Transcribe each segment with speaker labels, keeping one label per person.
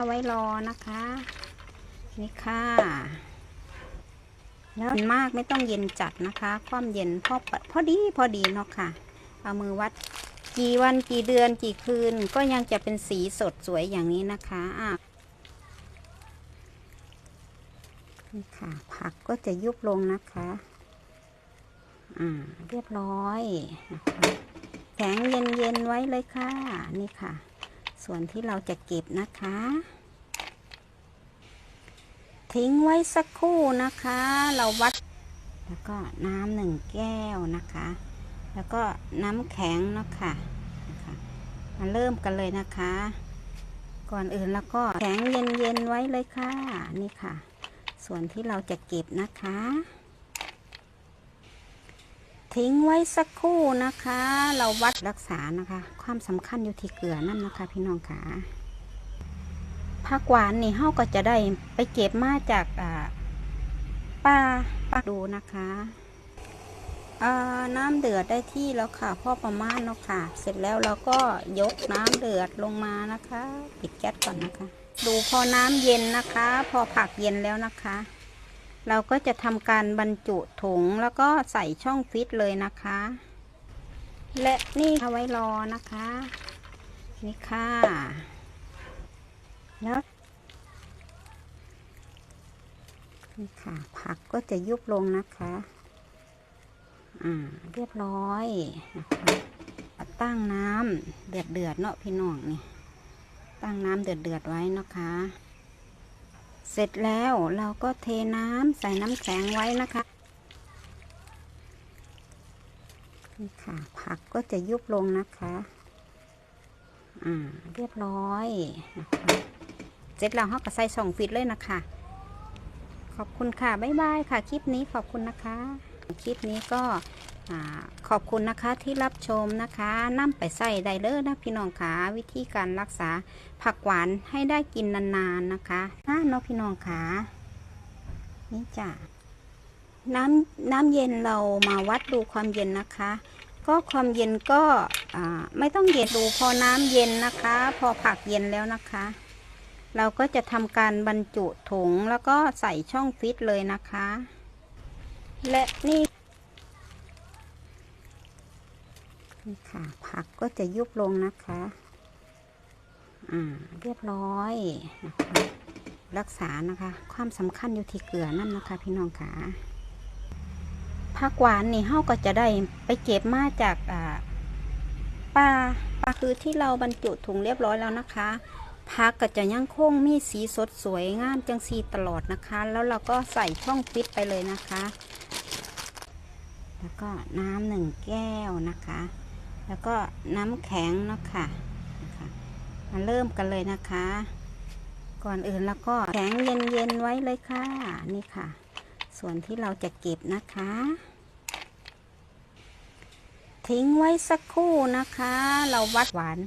Speaker 1: เอาไว้รอนะคะ นี่ค่ะ แล้วมากไม่ต้องเย็นจัดนะคะ ความเย็นพอพอดีพอดีเนาะค่ะ เอามือวัดกี่วันกี่เดือนกี่คืน ก็ยังจะเป็นสีสดสวยอย่างนี้นะคะอะนี่ค่ะ ผักก็จะยุบลงนะคะ อ่า เรียบร้อยนะคะแข็งเย็นเย็นๆไว้เลยค่ะ นี่ค่ะ ส่วนที่เราจะเก็บนะคะ ทิ้งไว้สักครู่นะคะ เราวัด แล้วก็น้ำหนึ่งแก้วนะคะ แล้วก็น้ำแข็งเนาะค่ะนะคะมาเริ่มกันเลยนะคะ ก่อนอื่นแล้วก็แข็งเย็นๆไว้เลยค่ะ นี่ค่ะ ส่วนที่เราจะเก็บนะคะ ทิ้งไว้สักครู่นะคะ เราวัดรักษานะคะ ความสำคัญอยู่ที่เกลือนั่นนะคะ พี่น้องค่ะผักหวานนี่เฮาก็จะได้ไปเก็บมาจากป้าป้าดูนะคะน้ำเดือดได้ที่แล้วค่ะพ่อประมาณเนาะค่ะ เสร็จแล้วเราก็ยกน้ำเดือดลงมานะคะ ปิดแก๊สก่อนนะคะ ดูพอน้ำเย็นนะคะ พอผักเย็นแล้วนะคะ เราก็จะทำการบรรจุถุงแล้วก็ใส่ช่องฟิตเลยนะคะ และนี่เอาไว้รอนะคะ นี่ค่ะ แล้วนี่ค่ะ ผักก็จะยุบลงนะคะ อ่า เรียบร้อยนะคะ ตั้งน้ำเดือดเดือดเนาะพี่น้องนี่ ตั้งน้ำเดือดเดือดไว้นะคะ เสร็จแล้วเราก็เทน้ำใส่น้ำแข็งไว้นะคะนี่ค่ะ ผักก็จะยุบลงนะคะ อ่า เรียบร้อยนะคะ เสร็จแล้วเราก็ใส่สองฟิตเลยนะคะ ขอบคุณค่ะ บ๊ายบายค่ะ คลิปนี้ขอบคุณนะคะ คลิปนี้ก็ ขอบคุณนะคะที่รับชมนะคะนำไปใส่ไดเลอร์นะพี่น้องค่ะวิธีการรักษาผักหวานให้ได้กินนานๆนะคะน่าเนาะพี่น้องค่ะนี่จ้ะน้ำน้ำเย็นเรามาวัดดูความเย็นนะคะ ก็ความเย็นก็ไม่ต้องเย็นดูพอน้ำเย็นนะคะ พอผักเย็นแล้วนะคะ เราก็จะทำการบรรจุถุงแล้วก็ใส่ช่องฟิตเลยนะคะ และนี่ นี่ค่ะ ผักก็จะยุบลงนะคะ อ่า เรียบร้อยนะคะรักษานะคะ ความสำคัญอยู่ที่เกลือนั่นนะคะ พี่น้องค่ะผักหวานนี่เฮาก็จะได้ไปเก็บมาจากอ่าป้าป้าคือที่เราบรรจุถุงเรียบร้อยแล้วนะคะผักก็จะยังคงมีสีสดสวยงามจังสีตลอดนะคะ แล้วเราก็ใส่ช่องฟิตไปเลยนะคะ แล้วก็น้ำหนึ่งแก้วนะคะ แล้วก็น้ำแข็งเนาะค่ะมาเริ่มกันเลยนะคะ ก่อนอื่นแล้วก็แข็งเย็นๆไว้เลยค่ะนี่ค่ะ ส่วนที่เราจะเก็บนะคะ ทิ้งไว้สักครู่นะคะ เราวัดหวาน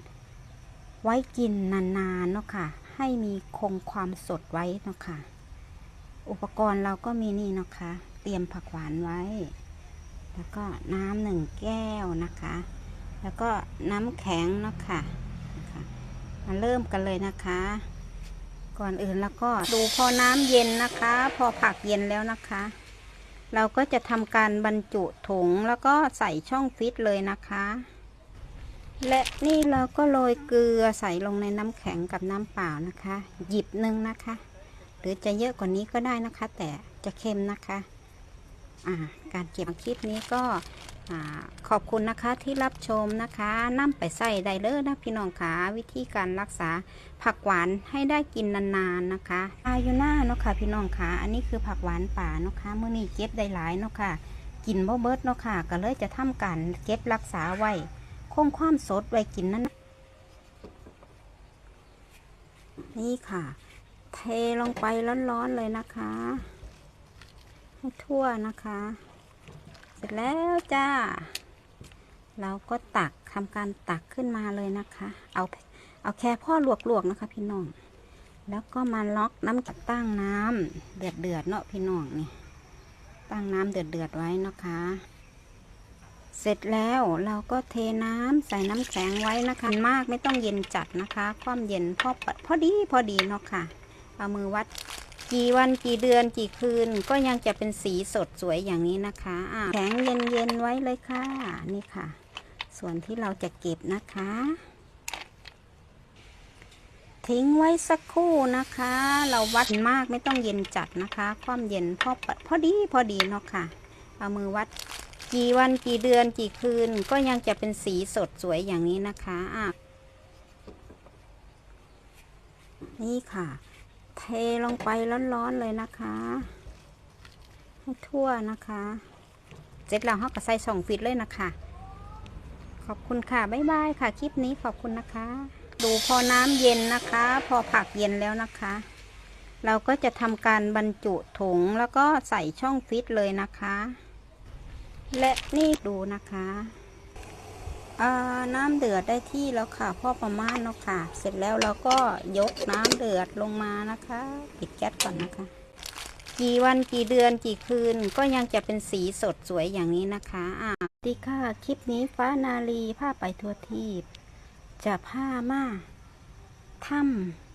Speaker 1: ไว้กินนานๆเนาะค่ะ ให้มีคงความสดไว้เนาะค่ะ อุปกรณ์เราก็มีนี่เนาะค่ะเตรียมผักหวานไว้ แล้วก็น้ำหนึ่งแก้วนะคะ แล้วก็น้ำแข็งเนาะค่ะมาเริ่มกันเลยนะคะ ก่อนอื่นแล้วก็ดูพอน้ำเย็นนะคะ พอผักเย็นแล้วนะคะ เราก็จะทำการบรรจุถุงแล้วก็ใส่ช่องฟิตเลยนะคะ และนี่เราก็โรยเกลือใส่ลงในน้ำแข็งกับน้ำเปล่านะคะ หยิบหนึ่งนะคะ หรือจะเยอะกว่านี้ก็ได้นะคะ แต่จะเค็มนะคะ อ่า การเก็บคลิปนี้ก็ ขอบคุณนะคะที่รับชมนะคะนํไปใส่ไดเลอร์นะพี่น้องคะวิธีการรักษาผักหวานให้ได้กินนานๆนะคะ อายุน่าเนาะค่ะพี่น้องคะอันนี้คือผักหวานป่าเนาะคะเมื่อนี้เก็บได้หลายเนาะค่ะกินบ่เบิดเนาะค่ะ ก็เลยจะทำการเก็บรักษาไว้คงความสดไว้กินนั่นนี่ค่ะ เทลงไปร้อนๆเลยนะคะ ให้ทั่วนะคะ ร็จแล้วจ้า เราก็ตักทำการตักขึ้นมาเลยนะคะ เอาเอาแค่พ่อลวกๆนะคะ พี่น้อง แล้วก็มาล็อกน้ำตั้งน้ำเดือดเดือดเนาะพี่น้องนี่ ตั้งน้ำเดือดเดือดไว้นะคะ เสร็จแล้วเราก็เทน้ำใส่น้ำแข็งไว้นะคะมากไม่ต้องเย็นจัดนะคะ ความเย็นพอพอดีพอดีเนาะค่ะเอามือวัด กี่วันกี่เดือนกี่คืน ก็ยังจะเป็นสีสดสวยอย่างนี้นะคะอะแข็งเย็นเย็นๆไว้เลยค่ะ นี่ค่ะ ส่วนที่เราจะเก็บนะคะ ทิ้งไว้สักครู่นะคะ เราวัดมากไม่ต้องเย็นจัดนะคะ ความเย็นพอพอดีพอดีเนาะค่ะ เอามือวัดกี่วันกี่เดือนกี่คืน ก็ยังจะเป็นสีสดสวยอย่างนี้นะคะอะนี่ค่ะ เทลงไปร้อนๆเลยนะคะ ให้ทั่วนะคะ เสร็จแล้วเราก็ใส่สองฟิตเลยนะคะ ขอบคุณค่ะ บ๊ายบายค่ะ คลิปนี้ขอบคุณนะคะ ดูพอน้ำเย็นนะคะ พอผักเย็นแล้วนะคะ เราก็จะทำการบรรจุถุงแล้วก็ใส่ช่องฟิตเลยนะคะ และนี่ดูนะคะ น้ำเดือดได้ที่แล้วค่ะพ่อประมาณเนาะค่ะ เสร็จแล้วเราก็ยกน้ำเดือดลงมานะคะ ปิดแก๊สก่อนนะคะ กี่วันกี่เดือนกี่คืนก็ยังจะเป็นสีสดสวยอย่างนี้นะคะอะสวัสดีค่ะ คลิปนี้ฟ้านาลีผ้าไปทัวทีบจะผ้ามาถ้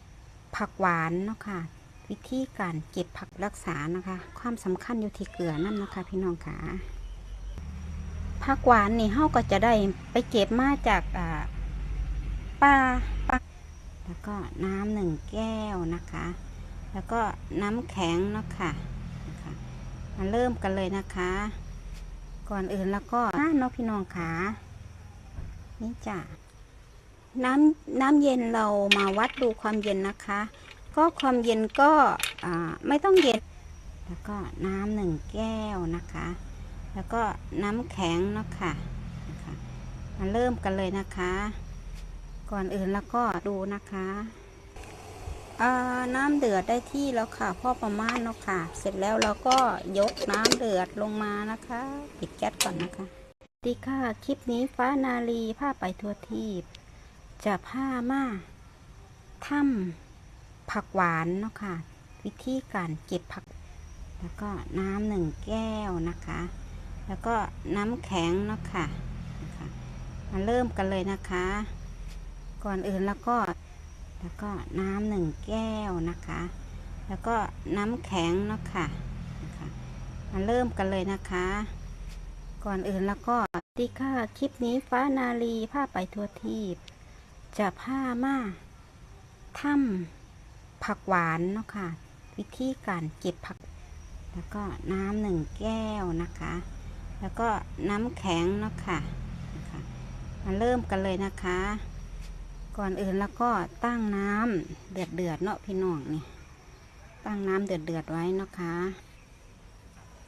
Speaker 1: ำผักหวานเนาะค่ะ วิธีการเก็บผักรักษานะคะ ความสำคัญอยู่ที่เกลือนั่นนะคะ พี่น้องค่ะ ผักหวานนี่เฮาก็จะได้ไปเก็บมาจากอ่าป่าป่าแล้วก็น้ำหนึ่งแก้วนะคะ แล้วก็น้ำแข็งเนาะค่ะนะคะมาเริ่มกันเลยนะคะ ก่อนอื่นแล้วก็น้านาะพี่น้องขานี่จ้ะน้ำน้ำเย็นเรามาวัดดูความเย็นนะคะ ก็ความเย็นก็ไม่ต้องเย็น แล้วก็น้ำหนึ่งแก้วนะคะ แล้วก็น้ำแข็งเนาะค่ะมาเริ่มกันเลยนะคะ ก่อนอื่นแล้วก็ดูนะคะน้ำเดือดได้ที่แล้วค่ะพ่อประมาณเนาะค่ะ เสร็จแล้วเราก็ยกน้ำเดือดลงมานะคะ ปิดแก๊สก่อนนะคะสวัสดีค่ะคลิปนี้ฟ้านาลีผ้าไปทัวทีบจะผ้ามาถ้ำผักหวานเนาะค่ะ วิธีการเก็บผัก แล้วก็น้ำหนึ่งแก้วนะคะ แล้วก็น้ำแข็งเนาะค่ะมาเริ่มกันเลยนะคะ ก่อนอื่นแล้วก็แล้วก็น้ำหนึ่งแก้วนะคะ แล้วก็น้ำแข็งเนาะค่ะนะคะมาเริ่มกันเลยนะคะ ก่อนอื่นแล้วก็สวัสดีค่ะคลิปนี้ฟ้านาลีผ้าไปทัวทีบจะผ้ามาถ้ำผักหวานเนาะค่ะ วิธีการเก็บผัก แล้วก็น้ำหนึ่งแก้วนะคะ แล้วก็น้ำแข็งเนาะค่ะมาเริ่มกันเลยนะคะ ก่อนอื่นแล้วก็ตั้งน้ำเดือดเดือดเนาะพี่น้องนี่ ตั้งน้ำเดือดเดือดไว้นะคะ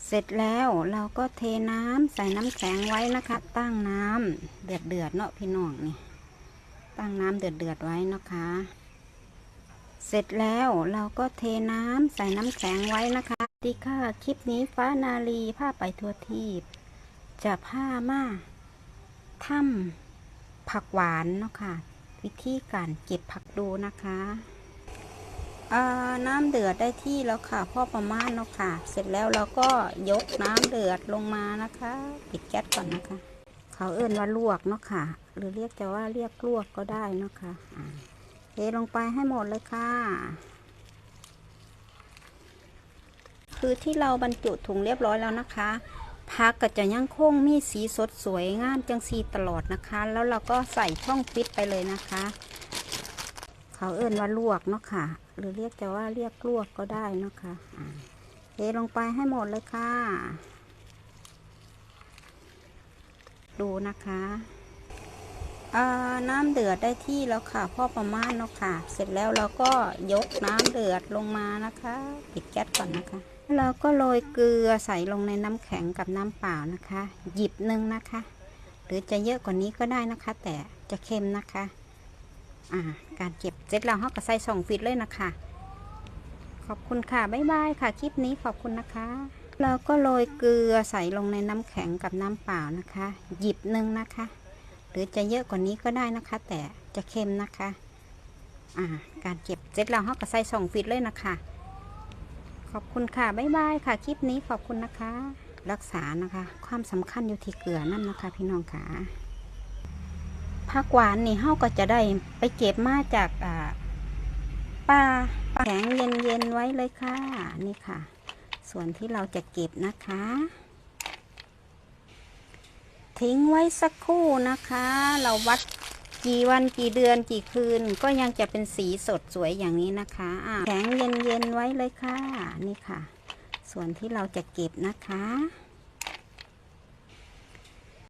Speaker 1: เสร็จแล้วเราก็เทน้ำใส่น้ำแข็งไว้นะคะ ตั้งน้ำเดือดเดือดเนาะพี่น้องนี่ ตั้งน้ำเดือดเดือดไว้นะคะ เสร็จแล้วเราก็เทน้ำใส่น้ำแข็งไว้นะคะดีค่ะ คลิปนี้ฟ้านาลีผ้าไปทัวทีบ จะผ้ามาถ้ำผักหวานเนาะค่ะ วิธีการเก็บผักดูนะคะน้ำเดือดได้ที่แล้วค่ะพ่อประมาณเนาะค่ะ เสร็จแล้วเราก็ยกน้ำเดือดลงมานะคะ ปิดแก๊สก่อนนะคะ เขาเอื้นว่าลวกเนาะค่ะ หรือเรียกจะว่าเรียกลวกก็ได้เนาะค่ะอ่าเทลงไปให้หมดเลยค่ะ คือที่เราบรรจุถุงเรียบร้อยแล้วนะคะ พักก็จะยังคงมีสีสดสวยงามจังสีตลอดนะคะ แล้วเราก็ใส่ช่องฟิตไปเลยนะคะ เขาเอื้นว่าลวกเนาะค่ะ หรือเรียกจะว่าเรียกลวกก็ได้เนาะค่ะอ่าเทลงไปให้หมดเลยค่ะ ดูนะคะน้ำเดือดได้ที่แล้วค่ะพ่อประมาณเนาะค่ะ เสร็จแล้วเราก็ยกน้ำเดือดลงมานะคะ ปิดแก๊สก่อนนะคะ เราก็โรยเกลือใส่ลงในน้ำแข็งกับน้ำเปล่านะคะ หยิบหนึ่งนะคะ หรือจะเยอะกว่านี้ก็ได้นะคะ แต่จะเค็มนะคะอ่าการเก็บเสร็จแล้วเราก็ใส่สองฟิตเลยนะคะ ขอบคุณค่ะ บ๊ายบายค่ะ คลิปนี้ขอบคุณนะคะ เราก็โรยเกลือใส่ลงในน้ำแข็งกับน้ำเปล่านะคะ หยิบหนึ่งนะคะ หรือจะเยอะกว่านี้ก็ได้นะคะ แต่จะเค็มนะคะอ่าการเก็บเสร็จแล้วเราก็ใส่สองฟิตเลยนะคะ ขอบคุณค่ะ บ๊ายบายค่ะ คลิปนี้ขอบคุณนะคะ รักษานะคะ ความสำคัญอยู่ที่เกลือนั่นนะคะ พี่น้องค่ะผักหวานนี่เฮาก็จะได้ไปเก็บมาจากอ่าป่าแข็งเย็นๆไว้เลยค่ะ นี่ค่ะ ส่วนที่เราจะเก็บนะคะ ทิ้งไว้สักครู่นะคะ เราวัด กี่วันกี่เดือนกี่คืนก็ยังจะเป็นสีสดสวยอย่างนี้นะคะอ่าแข็งเย็นๆไว้เลยค่ะ นี่ค่ะ ส่วนที่เราจะเก็บนะคะ